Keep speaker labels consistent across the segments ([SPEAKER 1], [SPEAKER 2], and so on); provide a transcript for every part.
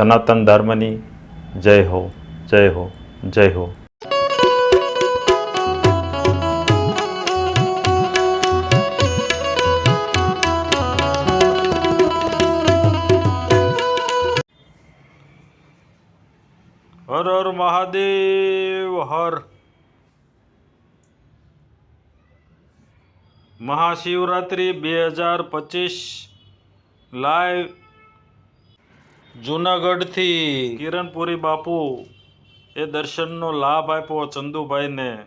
[SPEAKER 1] સનાતન ધર્મની જય હો જય હો જય હો હર હર મહાદેવ હર મહાશિવરાત્રિ બે હજાર પચીસ લાઈવ જુનાગઢથી કિરણપુરી બાપુ એ દર્શનનો લાભ આપ્યો ચંદુભાઈને.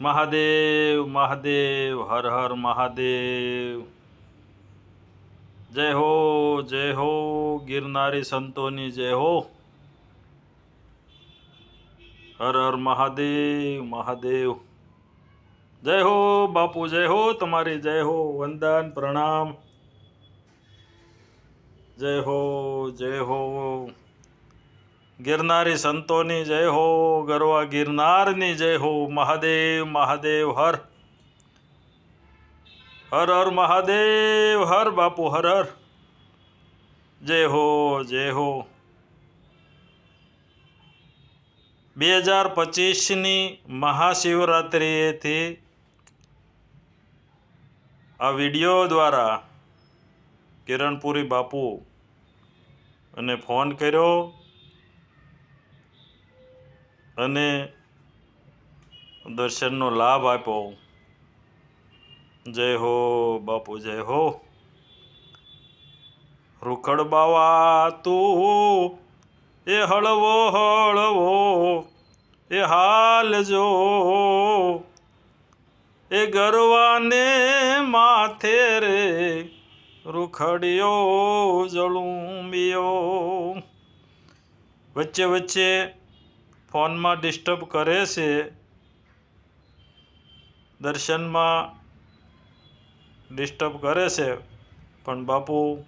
[SPEAKER 1] મહાદેવ મહાદેવ, હર હર મહાદેવ. જય હો જય હો, ગિરનારી સંતોની જય હો. હર હર મહાદેવ મહાદેવ. જય હો બાપુ, જય હો, તમારી જય હો. વંદન, પ્રણામ. જય હો જય હો. ગિરનારી સંતોની જય હો, ગરવા ગિરનારની જય હો. મહાદેવ મહાદેવ, હર. હર હર, મહાદેવ, હર, બાપુ, હર હર. જય હો જય હો. બે હજાર પચીસની મહાશિવરાત્રિએથી આ વીડિયો દ્વારા કિરણપુરી બાપુ અને ફોન કર્યો અને દર્શનનો લાભ આપ્યો. જય હો બાપુ, જય હો. રૂખડ બાવા તું, એ હળવો હળવો, એ હાલ જો. એ ગરવાને માથે રે રૂખડિયો જળુંબિયો. વચ્ચે વચ્ચે ફોનમાં ડિસ્ટર્બ કરે છે. દર્શનમાં ડિસ્ટર્બ કરે છે. પણ બાપુ,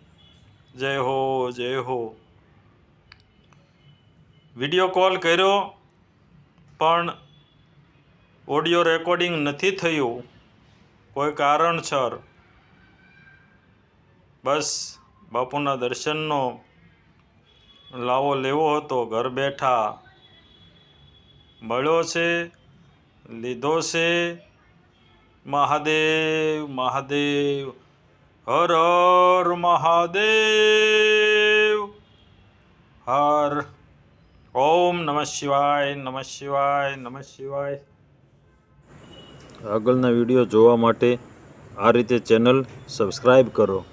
[SPEAKER 1] જય હો જય હો. વીડિયો કોલ કર્યો, પણ ઓડિયો રેકોર્ડિંગ નથી થયું. કોઈ કારણસર બસ બાપુના દર્શનનો લાવો લેવો હતો, ઘર બેઠા. મળ્યો છે, લીધો છે, મહાદેવ મહાદેવ. હર હર મહાદેવ. હર. ઓમ નમઃ શિવાય નમઃ શિવાય નમઃ શિવાય. આગળના વીડિયો જોવા માટે આ રીતે ચેનલ સબસ્ક્રાઈબ કરો.